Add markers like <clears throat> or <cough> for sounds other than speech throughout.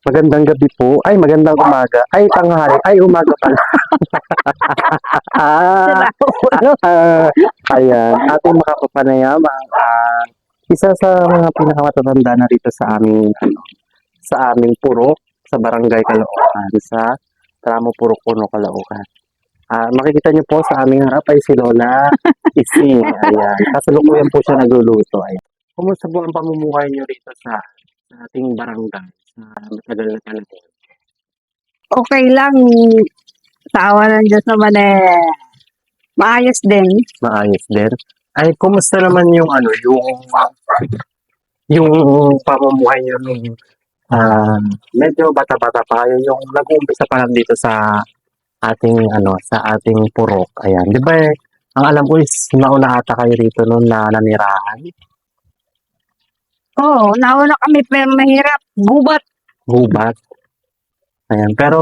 Magandang gabi po. Ay, magandang umaga. Ay, tanghali. Ay, umaga pala. <laughs> ah, ah, <laughs> ayan. Ating makapapanayam ang ah, isa sa mga pinakamatatanda na rito sa aming ano, sa aming purok sa barangay Caloocan sa Tramo Purok Puno Caloocan. Ah, makikita niyo po sa aming harap ay si Lola Ising. Ayan. Kasalukuyan po siya nagluluto. Ayan. Kumusta po ang pamumuhay niyo rito sa, sa ating barangay sa matagal na panahon? okay lang. Sa awa ng Diyos naman eh, maayos din. Maayos din. Ay, kumusta naman yung ano, yung yung pamumuhay niyo nung ah, medyo bata-bata pa kayo, yung nag-uumpisa pa lang dito sa ating ano, sa ating purok. Ayan, 'di ba? eh, ang alam ko is nauna ata kayo rito noon na nanirahan, Oo, nauna kami pero mahirap. Gubat. gubat. Ayan, pero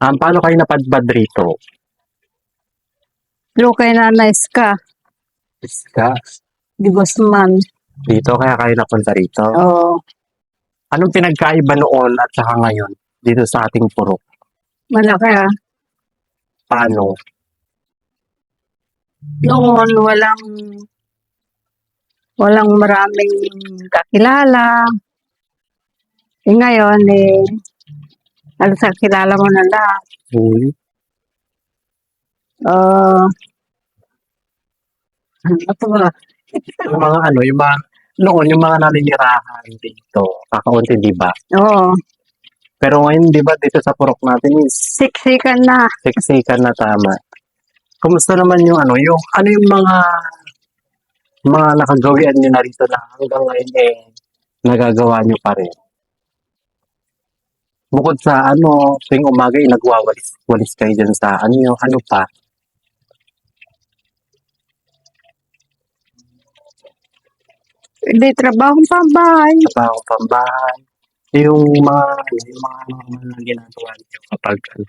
um, paano kayo napadpad rito? Pero kay Nanay Ska, Iska, di Guzman. dito kaya kayo napunta rito. Oo, Anong pinagkaiba noon at saka ngayon dito sa ating purok? malaki ah. Paano? Noon walang walang maraming kakilala. Eh ngayon eh, halos kakilala mo na lahat. Hmm. Ah, ano to ba? Yung mga ano, yung mga, noon, yung mga naninirahan dito, kakaunti, di ba? Oo, Pero ngayon, di ba, dito sa purok natin is siksikan na. siksikan na tama. Kumusta naman yung ano, yung, ano yung mga, mga nakagawian nyo na rito na hanggang ngayon eh, nagagawa nyo pa rin? Bukod sa ano, tuwing umaga, eh, nagwawalis walis kayo dyan sa ano, yung, ano pa? Hindi, trabaho pa bahay. trabaho pambahay. Yung mga, yung mga normal na ginagawa niyo kapag ano,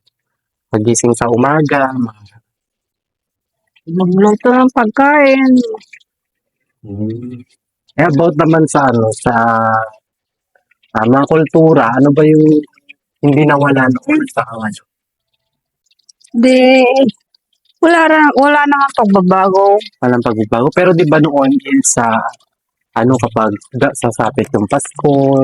pagising sa umaga, mga, Magluto ng pagkain. Hmm. Eh, about naman sa ano, sa ah, mga kultura, ano ba yung hindi nawala noon sa ngayon? Di, wala, na, wala naman pagbabago. Walang pagbabago. Pero di ba noon is sa ano kapag da, sasapit yung Pasko,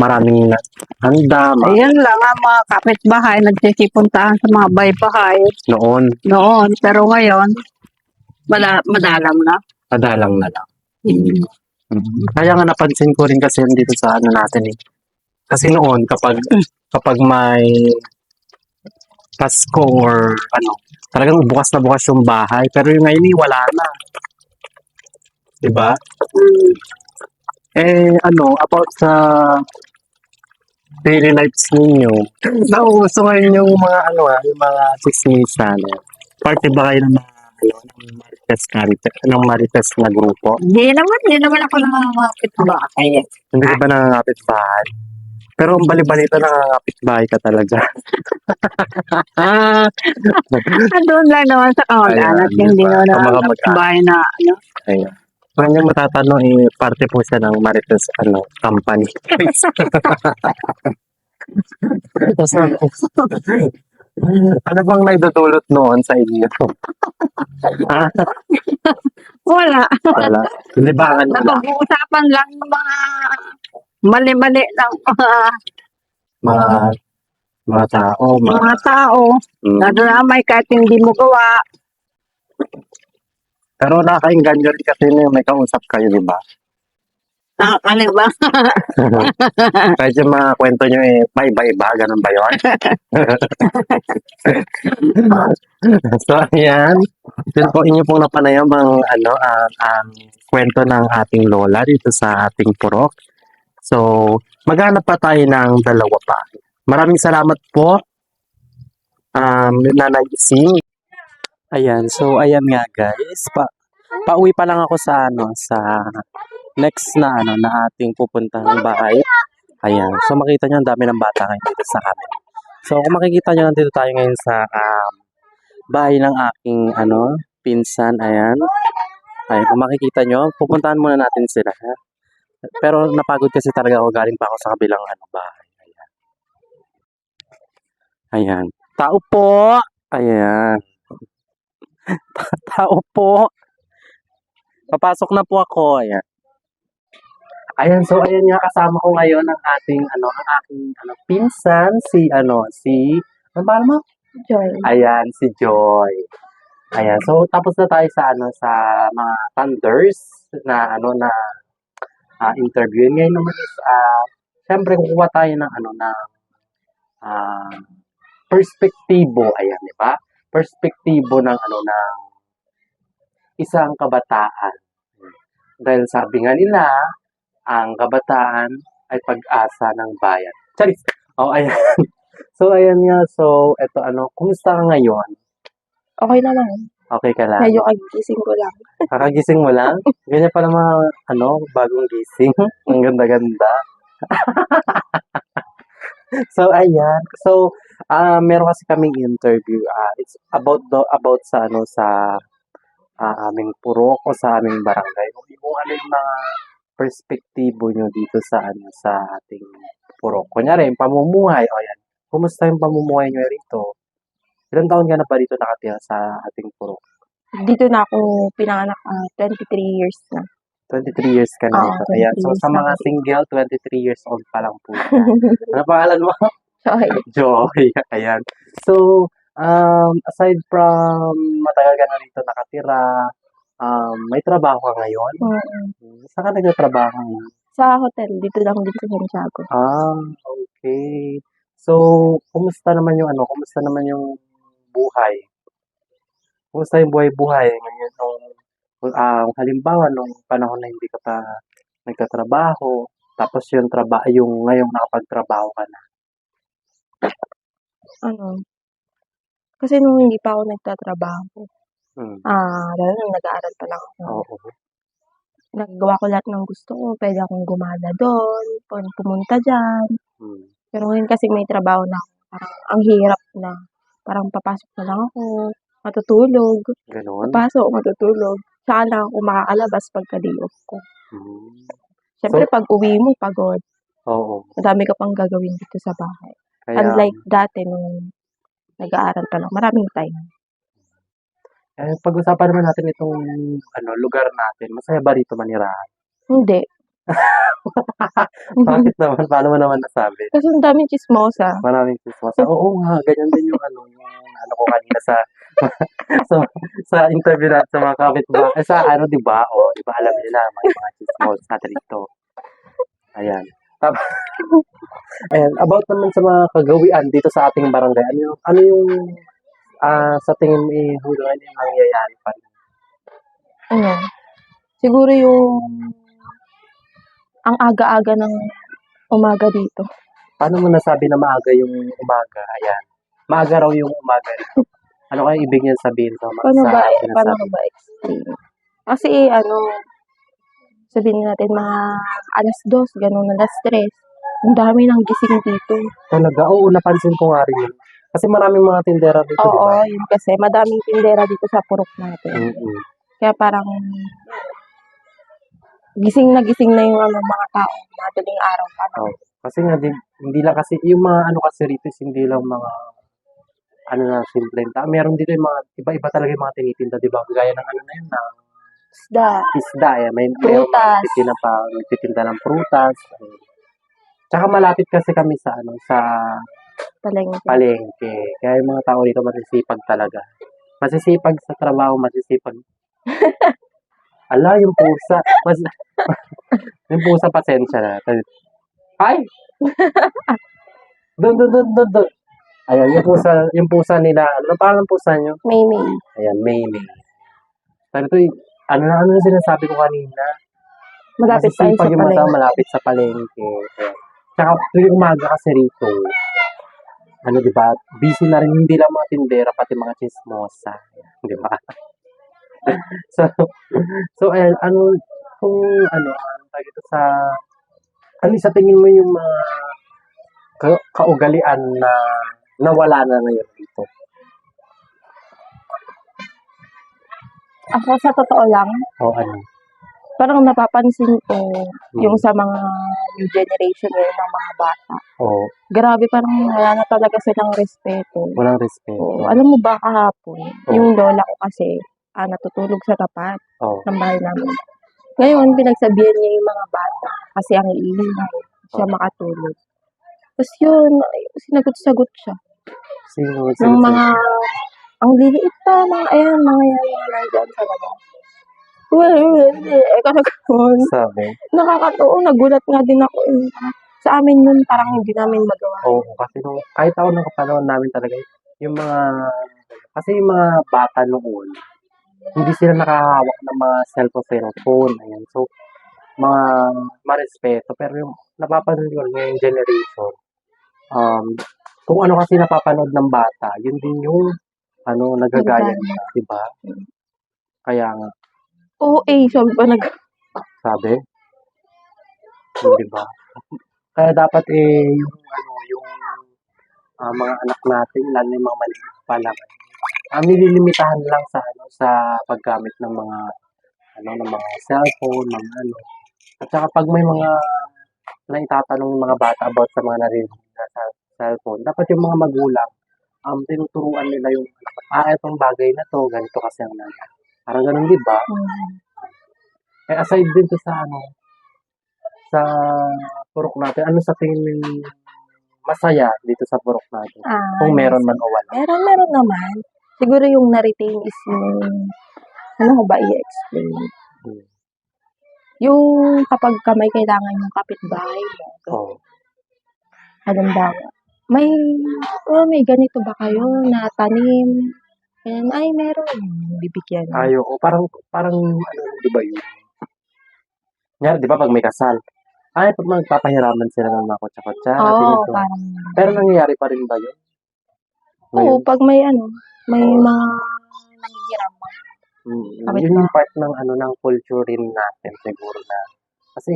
maraming na- handa, ma- Ayun lang ang mga kapitbahay, nagsisipuntahan sa mga baybahay noon, noon. Pero ngayon, wala, madalang na. padalang na lang. Kaya nga napansin ko rin kasi dito sa ano natin eh. Kasi noon kapag kapag may Pasko or ano, talagang bukas na bukas yung bahay. Pero yung ngayon eh, wala na. Diba? Mm. Eh ano, about sa daily lives ninyo, <clears throat> nauuso ngayon yung mga ano ah, yung mga chismisan. Parte ba kayo ng mga ano, ng Marites Caritas, ng Marites na grupo? Hindi naman, hindi naman ako ng mga kapitbahay. Hindi ka ba nangangapit bahay? Pero ang bali-balita nangangapit bahay ka talaga. <laughs> Doon lang naman sa kamag-anak, Ayan, hindi diba? naman Sa mga ang na, ano. Ayun. Kung niyo matatanong, eh, parte po siya ng Marites ano, company. <laughs> <laughs> Tapos, ano bang naidudulot noon sa inyo? ah, <laughs> Wala. wala. Libangan wala. Napag-uusapan lang ng mga mali-mali ng mga, Mga, mga tao, mga, mga tao. mm. Nadamay kahit hindi mo gawa. Pero nakakainganyo rin kasi na may kausap kayo, di ba? Nakakaliba. <laughs> Kahit yung mga kwento nyo eh, may iba-iba, ganun ba yun? <laughs> so, ayan. Yun po, inyo pong napanayam ang, ano, ang, ang kwento ng ating lola dito sa ating purok. So, maghanap pa tayo ng dalawa pa. Maraming salamat po, um, Nanay Ising. Ayan, so ayan nga guys, pa pauwi pa lang ako sa ano, sa next na ano na ating pupuntahang bahay. Ayan. So makita nyo ang dami ng bata ngayon dito sa amin. So kung makikita nyo nandito tayo ngayon sa um, bahay ng aking ano pinsan. Ayan. Ayan. Kung makikita nyo, pupuntahan muna natin sila. Ha? Pero napagod kasi talaga ako galing pa ako sa kabilang ano bahay. Ayan. Ayan. Tao po! Ayan. Ta- <laughs> Tao po! Papasok na po ako. Ayan. Ayan, so ayan nga kasama ko ngayon ang ating ano, ang aking ano, pinsan si ano, si ano ba mo? Joy. Ayan, si Joy. Ayan, so tapos na tayo sa ano sa mga thunders na ano na ah, interview. Ngayon naman is ah syempre kukuha tayo ng ano na ah perspektibo, ayan, di ba? Perspektibo ng ano ng isang kabataan. Dahil sabi nga nila, ang kabataan ay pag-asa ng bayan. Charis! Oh, ayan. <laughs> So, ayan nga. So, eto ano, kumusta ka ngayon? Okay naman. Okay ka lang? Medyo kagising ko lang. <laughs> Kakagising mo lang? Ganyan pala mga, ano, bagong gising. <laughs> Ang ganda-ganda. so, ayan. So, ah meron kasi kaming interview. ah it's about the, about sa, ano, sa ah, aming purok o sa aming barangay. Kung ano yung mga perspektibo nyo dito sa, ano, sa ating purok. Kunyari, yung pamumuhay. O, yan. Kumusta yung pamumuhay nyo rito? Ilang taon ka na ba dito nakatira sa ating purok? Dito na ako pinanganak ah, 23 years na. 23 years ka na Oo, dito. 23 Ayan. So, sa mga single, 23 years old pa lang po. <laughs> ano pangalan mo? Joy. <laughs> Joy. Ayan. So, um, aside from matagal ka na rito nakatira, um, may trabaho ka ngayon? Mm. Saan ka nagtatrabaho ngayon? Sa hotel, dito lang din sa Santiago. Ah, okay. So, kumusta naman yung ano, kumusta naman yung buhay? Kumusta yung buhay-buhay ngayon nung ah, halimbawa nung panahon na hindi ka pa nagtatrabaho, tapos yung trabaho yung ngayong nakapagtrabaho ka na. Ano? Kasi nung hindi pa ako nagtatrabaho, Hmm. ah, lalo nung nag-aaral pa lang ako. Oo. Nagagawa ko lahat ng gusto ko. Pwede akong gumala doon, pwede pumunta dyan. Hmm. Pero ngayon kasi may trabaho na ako. Parang ang hirap na. Parang papasok na lang ako, matutulog. Ganon. Papasok, matutulog. Saka lang ako makakalabas pagka day off ko. Hmm. Siyempre, pag uwi mo, pagod. Oo. Madami ka pang gagawin dito sa bahay. Kaya, Unlike dati nung nag-aaral pa lang. Maraming time. Eh, pag-usapan naman natin itong ano, lugar natin. Masaya ba rito manirahan? Hindi. <laughs> Bakit naman? Paano mo naman nasabi? Kasi ang daming chismosa. Maraming Christmas. Oo nga, ganyan din yung ano, yung ano ko kanina sa <laughs> sa, sa interview natin sa mga kapitbahay. Eh, sa ano, di ba? O, di ba alam nila, may mga chismos natin dito. Ayan. <laughs> Ayan, about naman sa mga kagawian dito sa ating barangay. Ano, yung- ano yung ah sa tingin mo eh, ngayon yung nangyayari pa rin? Ano? Siguro yung ang aga-aga ng umaga dito. Paano mo nasabi na maaga yung umaga? Ayan. Maaga raw yung umaga. <laughs> Ano kaya ibig niyan sabihin sa, Paano sa ba, sinasabi? paano ko ba explain? Kasi ano, sabihin natin mga alas dos, ganun, alas tres. Ang dami ng gising dito. Talaga, oo, napansin ko nga rin yun. Kasi maraming mga tindera dito, di Oo, ba? yun kasi. Madaming tindera dito sa purok natin. Mm-mm. Kaya parang gising na gising na yung ano, mga tao. Madaling araw pa. Oo. Kasi nga, di, hindi lang kasi, yung mga ano kasi rito, is hindi lang mga, ano na, simple ta. Meron dito yung mga, iba-iba talaga yung mga tinitinda, di ba? Gaya ng ano na yun, ng Isda. isda, eh. May, may mga Prutas. nagtitinda pa, nagtitinda ng prutas. Tsaka malapit kasi kami sa, ano, sa Palengke. palengke. Kaya yung mga tao dito masisipag talaga. Masisipag sa trabaho, masisipag. <laughs> Ala, yung pusa. Mas, <laughs> yung pusa, pasensya na. Ay! Doon, doon, doon, doon, doon. Ayan, yung pusa, yung pusa nila. Ano pa ang pusa nyo? May may. Ayan, Maymay. Pero ito, ano na, ano na sinasabi ko kanina? Malapit tayo sa Masisipag yung mga tao palengke. malapit sa palengke. Tsaka tuwing umaga kasi rito, ano di ba, busy na rin hindi lang mga tindera, pati mga chismosa. Di ba? <laughs> so, so ayan, ano, kung ano, tawag ito sa, ano sa tingin mo yung mga ka- kaugalian na nawala na ngayon dito? Ako sa totoo lang, O ano? Parang napapansin ko Hmm. yung sa mga new generation ngayon ng mga bata. O, grabe parang wala na talaga silang respeto. Walang respeto. Oo. Alam mo ba kahapon, yung lola ko kasi, ah, natutulog sa tapat Oo. ng bahay namin. Ngayon, pinagsabihan niya yung mga bata kasi ang iingay siya makatulog. Tapos yun, sinagot-sagot siya. Sino? Ng mga, ang liliit pa, mga, ayan, mga yan, mga nandyan sa labas. Eh, kaganoon. Sabi. Nakakatawa, nagulat nga din ako. Eh. Sa amin yun, parang hindi namin magawa. Oo, kasi nung, kahit ako nung kapanahon namin talaga, yung mga, kasi yung mga bata noon, hindi sila nakahawak ng mga cellphone, cellphone, ayan. So, mga marespeto, pero yung napapanood ko ngayong generation, um, kung ano kasi napapanood ng bata, yun din yung, ano, nagagaya nila, di ba? Kaya nga, Eh, sabi pa nag... sabi, di ba? Kaya dapat eh, yung, ano, yung, ah, mga anak natin, lalo yung mga maliit pa lang, ah, nililimitahan lang sa, ano, sa paggamit ng mga, ano, ng mga cellphone, mga ano. At saka pag may mga naitatanong yung mga bata about sa mga narinig na sa cellphone, dapat yung mga magulang, um, tinuturuan nila yung, ah, itong bagay na to, ganito kasi ang nangyari. Parang ganun, di ba? Hmm. Eh, aside din to sa ano, sa purok natin, ano sa tingin mo masaya dito sa purok natin? Ah, Kung meron man o wala. Meron, meron naman. Siguro yung na-retain is yung... Ano ko ba i-explain? Hmm. Yung kapag ka may kailangan yung kapitbahay mo, Oo. halimbawa, may, oh, may ganito ba kayo na tanim? And, ay, meron. Bibigyan. Ayo, o parang, parang, ano, di ba yun? Nga, di ba pag may kasal, ay, pag magpapahiraman sila ng mga kotsa-kotsa, Oo, ganito. parang, Pero nangyayari pa rin ba yun? oo, pag may ano, may Oo. mga nanghihiram. Mm, Kapit yun yung part ng ano ng culture rin natin siguro na kasi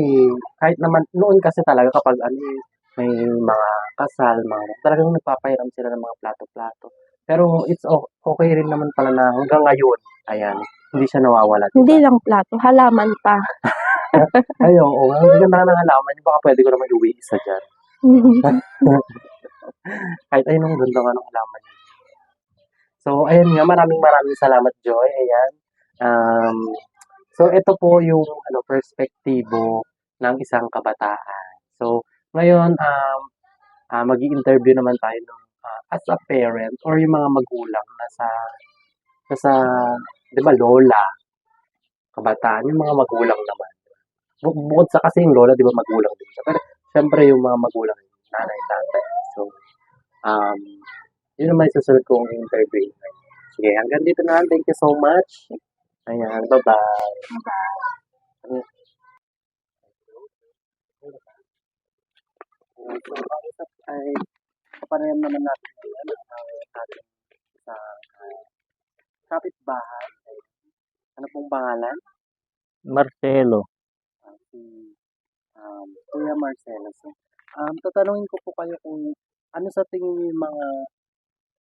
kahit naman noon kasi talaga kapag ano eh, may mga kasal, mga talagang nagpapahiram sila ng mga plato-plato. Pero it's o- okay rin naman pala na hanggang ngayon, ayan, hindi siya nawawala. Hindi lang plato, halaman pa. <laughs> Ay, oo, ang ganda ng halaman, yung baka pwede ko naman iuwi isa dyan. <laughs> Kahit ayun ang ganda nga ng halaman. So, ayun nga, maraming maraming salamat, Joy. Ayan. Um, so, ito po yung ano, perspektibo ng isang kabataan. So, ngayon, um, ah mag interview naman tayo ng, ah, as a parent or yung mga magulang na sa, na sa, di ba, lola, kabataan, yung mga magulang naman. Bu- Bukod sa kasi yung lola, di ba, magulang din siya. Pero, syempre, yung mga magulang, nanay, tatay. So, um, yun naman yung susunod kong interview. Sige, hanggang dito na lang. Thank you so much. Ayan, bye-bye. ay kapanayam naman natin ngayon ang ating sa uh, kapitbahay. Ano pong pangalan? Marcelo. Ah, si um, Kuya Marcelo. So, um, tatanungin ko po kayo kung ano sa tingin niyo yung mga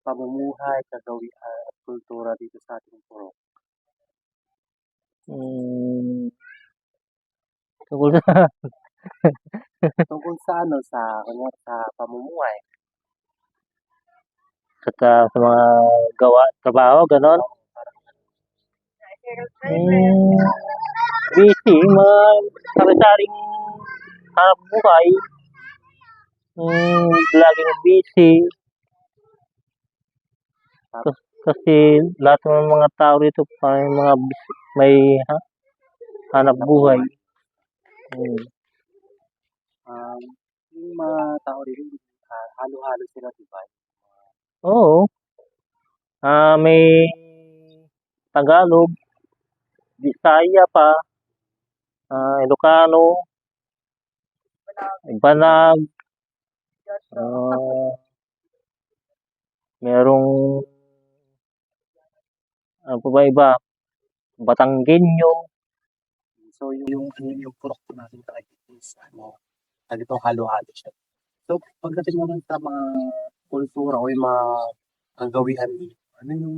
pamumuhay, kagawian at kultura dito sa ating puro. Mm, tungkol sa Tungkol sa ano, sa, kunyari, sa pamumuhay. Sa, sa mga gawa, trabaho, ganon. Mm, busy, mga sari-saring hanap buhay. Mm, laging busy. Kas- Kasi lahat ng mga tao rito may mga bis- may ha, hanap buhay. Mm. Um, yung mga tao rin, ah, halo-halo sila, di ba? Oo. Ah, may Tagalog, Bisaya pa, ah, Ilocano, Banag, ah, merong ano pa ba iba? Batanggenyo, So, yung, yung, yung, yung po natin talaga is, ano, itong halo-halo siya. So, pagdating naman sa mga kultura o yung mga kagawian, ano yung,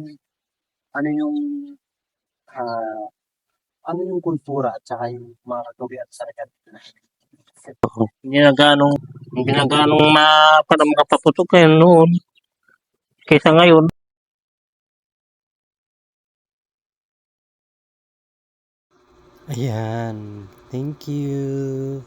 ano yung, ah, ano yung kultura at saka yung mga kagawian sa akin Hindi na ganong, hindi na ganong ma, para makapaputok kayo noon. Kaysa ngayon, Ayan. Thank you.